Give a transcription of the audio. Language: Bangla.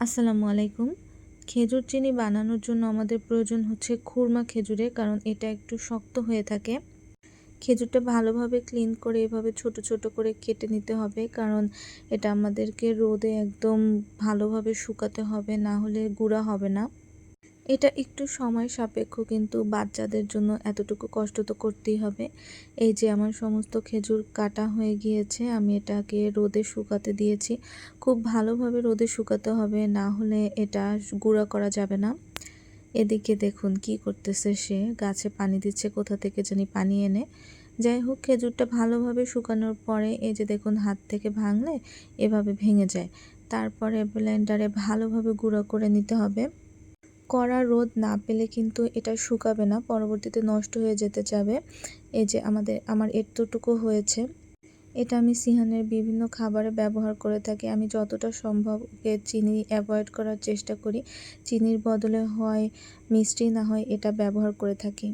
আসসালামু আলাইকুম। খেজুর চিনি বানানোর জন্য আমাদের প্রয়োজন হচ্ছে খুরমা খেজুরে, কারণ এটা একটু শক্ত হয়ে থাকে। খেজুরটা ভালোভাবে ক্লিন করে এভাবে ছোট ছোট করে কেটে নিতে হবে, কারণ এটা আমাদেরকে রোদে একদম ভালোভাবে শুকাতে হবে, না হলে গুঁড়া হবে না। এটা একটু সময় সাপেক্ষ, কিন্তু বাচ্চাদের জন্য এতটুকু কষ্ট তো করতেই হবে। এই যে আমার সমস্ত খেজুর কাটা হয়ে গিয়েছে, আমি এটাকে রোদে শুকাতে দিয়েছি। খুব ভালোভাবে রোদে শুকাতে হবে, না হলে এটা গুঁড়া করা যাবে না। এদিকে দেখুন কি করতেছে সে, গাছে পানি দিচ্ছে, কোথা থেকে জানি পানি এনে। যাই হোক, খেজুরটা ভালোভাবে শুকানোর পরে এই যে দেখুন হাত থেকে ভাঙলে এভাবে ভেঙে যায়। তারপরে ব্লেন্ডারে ভালোভাবে গুঁড়ো করে নিতে হবে। কড়া রোদ না পেলে কিন্তু এটা শুকাবে না, পরবর্তীতে নষ্ট হয়ে যেতে যাবে। এই যে আমাদের, আমার এতটুকু হয়েছে। এটা আমি সিহানের বিভিন্ন খাবারে ব্যবহার করে থাকি। আমি যতটা সম্ভব চিনি অ্যাভয়েড করার চেষ্টা করি। চিনির বদলে হয়, মিষ্টি না হয় এটা ব্যবহার করে থাকি।